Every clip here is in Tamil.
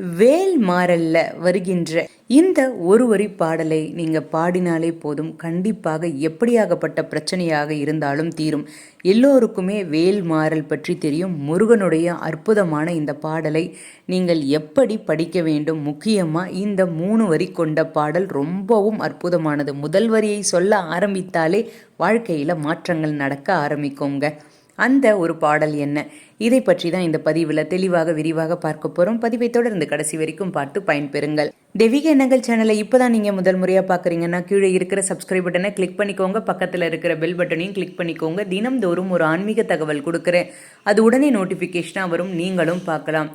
வேல் மாறல்ல வருகின்ற இந்த ஒரு வரி பாடலை நீங்க பாடினாலே போதும். கண்டிப்பாக எப்படியாகப்பட்ட பிரச்சனையாக இருந்தாலும் தீரும். எல்லோருக்குமே வேல் மாறல் பற்றி தெரியும். முருகனுடைய அற்புதமான இந்த பாடலை நீங்கள் எப்படி படிக்க வேண்டும்? முக்கியமாக இந்த மூணு வரி கொண்ட பாடல் ரொம்பவும் அற்புதமானது. முதல் வரியை சொல்ல ஆரம்பித்தாலே வாழ்க்கையில் மாற்றங்கள் நடக்க ஆரம்பிக்குங்க. அந்த ஒரு பாடல் என்ன? இதை பற்றி தான் இந்த பதிவில் தெளிவாக விரிவாக பார்க்க போகிறோம் பதிவை தொடர்ந்து கடைசி வரைக்கும் பார்த்து பயன்பெறுங்கள். தெய்வீக எண்ணங்கள் சேனலை இப்போ தான் நீங்கள் முதல் முறையாக பார்க்குறீங்கன்னா கீழே இருக்கிற சப்ஸ்கிரைப் பட்டனை கிளிக் பண்ணிக்கோங்க. பக்கத்தில் இருக்கிற பெல் பட்டனையும் கிளிக் பண்ணிக்கோங்க. தினம்தோறும் ஒரு ஆன்மீக தகவல் கொடுக்குறேன். அது உடனே நோட்டிஃபிகேஷனாக வரும். நீங்களும் பார்க்கலாம்.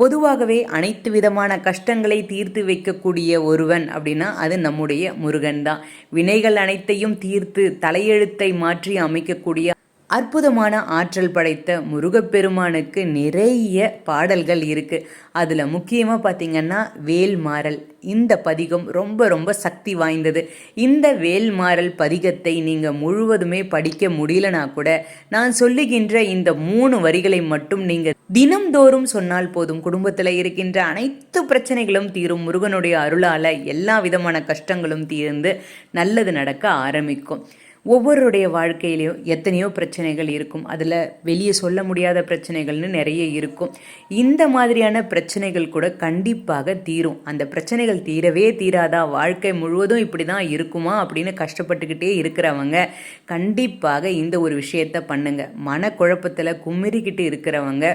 பொதுவாகவே அனைத்து விதமான கஷ்டங்களை தீர்த்து வைக்கக்கூடிய ஒருவன் அப்படின்னா அது நம்முடைய முருகன் தான். வினைகள் அனைத்தையும் தீர்த்து தலையெழுத்தை மாற்றி அமைக்கக்கூடிய அற்புதமான ஆற்றல் படைத்த முருகப்பெருமானுக்கு நிறைய பாடல்கள் இருக்குது அதில் முக்கியமாக பார்த்தீங்கன்னா வேல்மாறல் இந்த பதிகம் ரொம்ப ரொம்ப சக்தி வாய்ந்தது. இந்த வேல்மாறல் பதிகத்தை நீங்கள் முழுவதுமே படிக்க முடியலனா கூட நான் சொல்லுகின்ற இந்த மூணு வரிகளை மட்டும் நீங்கள் தினம்தோறும் சொன்னால் போதும் குடும்பத்தில் இருக்கின்ற அனைத்து பிரச்சனைகளும் தீரும். முருகனுடைய அருளால் எல்லா விதமான கஷ்டங்களும் தீர்ந்து நல்லது நடக்க ஆரம்பிக்கும். ஒவ்வொருடைய வாழ்க்கையிலையும் எத்தனையோ பிரச்சனைகள் இருக்கும். அதில் வெளியே சொல்ல முடியாத பிரச்சனைகள்னு நிறைய இருக்கும். இந்த மாதிரியான பிரச்சனைகள் கூட கண்டிப்பாக தீரும். அந்த பிரச்சனைகள் தீரவே தீராதா? வாழ்க்கை முழுவதும் இப்படி தான் இருக்குமா? அப்படின்னு கஷ்டப்பட்டுக்கிட்டே இருக்கிறவங்க கண்டிப்பாக இந்த ஒரு விஷயத்த பண்ணுங்கள் மனக்குழப்பத்தில் கும்மிரிக்கிட்டு இருக்கிறவங்க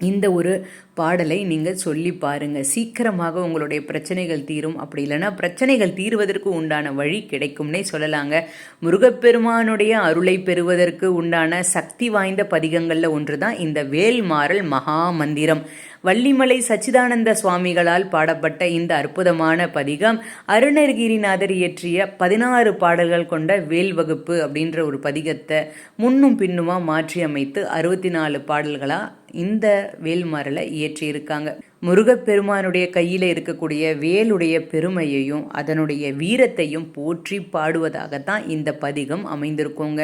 இந்த ஒரு பாடலை நீங்கள் சொல்லி பாருங்கள் சீக்கிரமாக உங்களுடைய பிரச்சனைகள் தீரும். அப்படி இல்லைன்னா பிரச்சனைகள் தீர்வதற்கு உண்டான வழி கிடைக்கும்னே சொல்லலாங்க. முருகப்பெருமானுடைய அருளை பெறுவதற்கு உண்டான சக்தி வாய்ந்த பதிகங்களில் ஒன்று தான் இந்த வேல்மாறல் மகா மந்திரம் வள்ளிமலை சச்சிதானந்த சுவாமிகளால் பாடப்பட்ட இந்த அற்புதமான பதிகம் அருணகிரிநாதர் இயற்றிய பதினாறு பாடல்கள் கொண்ட வேல் வகுப்பு அப்படின்ற ஒரு பதிகத்தை முன்னும் பின்னுமா மாற்றி அமைத்து அறுபத்தி நாலு பாடல்களாக இந்த வேல்மாறலை இயற்றியிருக்காங்க. முருகப்பெருமானுடைய கையில் இருக்கக்கூடிய வேலுடைய பெருமையையும் அதனுடைய வீரத்தையும் போற்றி பாடுவதாகத்தான் இந்த பதிகம் அமைந்திருக்கோங்க.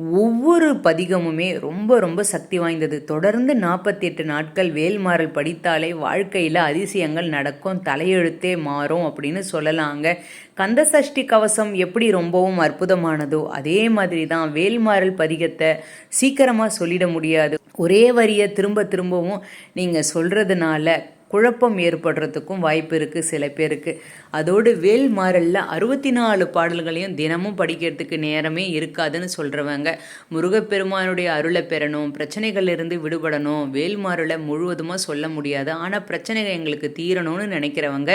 ஒவ்வொரு பதிகமுமே ரொம்ப ரொம்ப சக்தி வாய்ந்தது. தொடர்ந்து நாற்பத்தி எட்டு நாட்கள் வேல்மாறல் படித்தாலே வாழ்க்கையில் அதிசயங்கள் நடக்கும். தலையெழுத்தே மாறும் அப்படின்னு சொல்லலாங்க. கந்த சஷ்டி கவசம் எப்படி ரொம்பவும் அற்புதமானதோ அதே மாதிரி தான் வேல்மாறல் பதிகத்தை சீக்கிரமாக சொல்லிட முடியாது. ஒரே வரியை திரும்ப திரும்பவும் நீங்கள் சொல்கிறதுனால குழப்பம் ஏற்படுறதுக்கும் வாய்ப்பு இருக்குது சில பேருக்கு. அதோடு வேல் மாறலில் அறுபத்தி நாலு பாடல்களையும் தினமும் படிக்கிறதுக்கு நேரமே இருக்காதுன்னு சொல்கிறவங்க முருகப்பெருமானுடைய அருளை பெறணும் பிரச்சனைகள்லேருந்து விடுபடணும் வேல்மாறலை முழுவதுமாக சொல்ல முடியாது. ஆனால் பிரச்சனைகள் எங்களுக்கு தீரணும்னு நினைக்கிறவங்க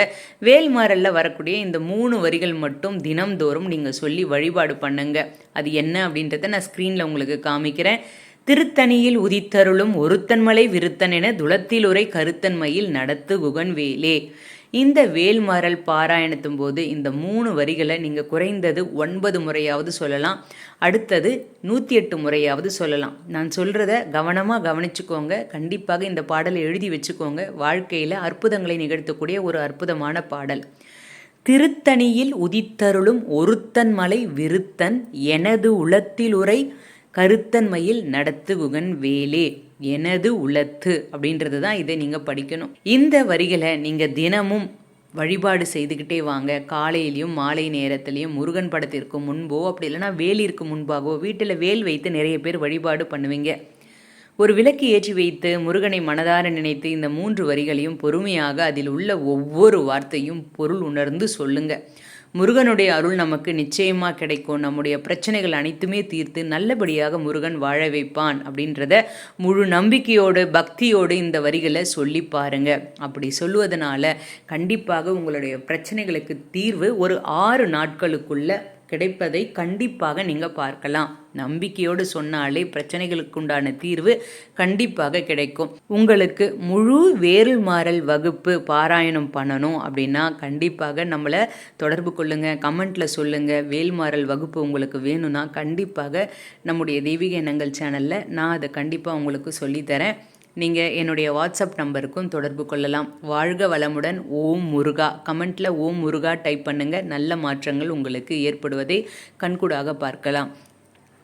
வேல்மாறலில் வரக்கூடிய இந்த மூணு வரிகள் மட்டும் தினம்தோறும் நீங்கள் சொல்லி வழிபாடு பண்ணுங்க. அது என்ன அப்படின்றத நான் ஸ்க்ரீனில் உங்களுக்கு காமிக்கிறேன். திருத்தணியில் உதித்தருளும் ஒருத்தன்மலை விருத்தன் என துளத்தில் உரை கருத்தன்மையில் நடத்து குகன் வேலே இந்த வேல்மாறல் பாராயணத்தும் போது இந்த மூணு வரிகளை நீங்கள் குறைந்தது ஒன்பது முறையாவது சொல்லலாம். அடுத்தது நூற்றி எட்டு முறையாவது சொல்லலாம். நான் சொல்கிறத கவனமாக கவனிச்சுக்கோங்க. கண்டிப்பாக இந்த பாடலை எழுதி வச்சுக்கோங்க. வாழ்க்கையில் அற்புதங்களை நிகழ்த்தக்கூடிய ஒரு அற்புதமான பாடல். திருத்தணியில் உதித்தருளும் ஒருத்தன் மலை விருத்தன் எனது உளத்திலுரை கருத்தன்மையில் நடத்துகுகன் வேலே எனது உளத்து அப்படின்றது தான் இதை நீங்கள் படிக்கணும். இந்த வரிகளை நீங்கள் தினமும் வழிபாடு செய்துக்கிட்டே வாங்க. காலையிலையும் மாலை நேரத்துலையும் முருகன் படத்திற்கு முன்போ அப்படி இல்லைன்னா வேலிற்கு முன்பாகவோ வீட்டில் வேல் வைத்து நிறைய பேர் வழிபாடு பண்ணுவீங்க. ஒரு விளக்கு ஏற்றி வைத்து முருகனை மனதார நினைத்து இந்த மூன்று வரிகளையும் பொறுமையாக அதில் உள்ள ஒவ்வொரு வார்த்தையும் பொருள் உணர்ந்து சொல்லுங்கள் முருகனுடைய அருள் நமக்கு நிச்சயமாக கிடைக்கும். நம்முடைய பிரச்சனைகள் அனைத்துமே தீர்த்து நல்லபடியாக முருகன் வாழ வைப்பான் அப்படின்றத முழு நம்பிக்கையோடு பக்தியோடு இந்த வரிகளை சொல்லி பாருங்க. அப்படி சொல்லுவதனால கண்டிப்பாக உங்களுடைய பிரச்சனைகளுக்கு தீர்வு ஒரு ஆறு நாட்களுக்குள்ள கிடைப்பதை கண்டிப்பாக நீங்கள் பார்க்கலாம். நம்பிக்கையோடு சொன்னாலே பிரச்சனைகளுக்கு உண்டான தீர்வு கண்டிப்பாக கிடைக்கும். உங்களுக்கு முழு வேறு மாறல் வகுப்பு பாராயணம் பண்ணணும் அப்படின்னா கண்டிப்பாக நம்மளை தொடர்பு கொள்ளுங்கள் கமெண்ட்டில் சொல்லுங்கள் வேல்மாறல் வகுப்பு உங்களுக்கு வேணும்னா கண்டிப்பாக நம்முடைய தெய்வீக எண்ணங்கள் சேனலில் நான் அதை கண்டிப்பாக உங்களுக்கு சொல்லித்தரேன். நீங்கள் என்னுடைய வாட்ஸ்அப் நம்பருக்கும் தொடர்பு கொள்ளலாம். வாழ்க வளமுடன். ஓம் முருகா. கமெண்ட்டில் ஓம் முருகா டைப் பண்ணுங்கள் நல்ல மாற்றங்கள் உங்களுக்கு ஏற்படுவதை கண்கூடாக பார்க்கலாம்.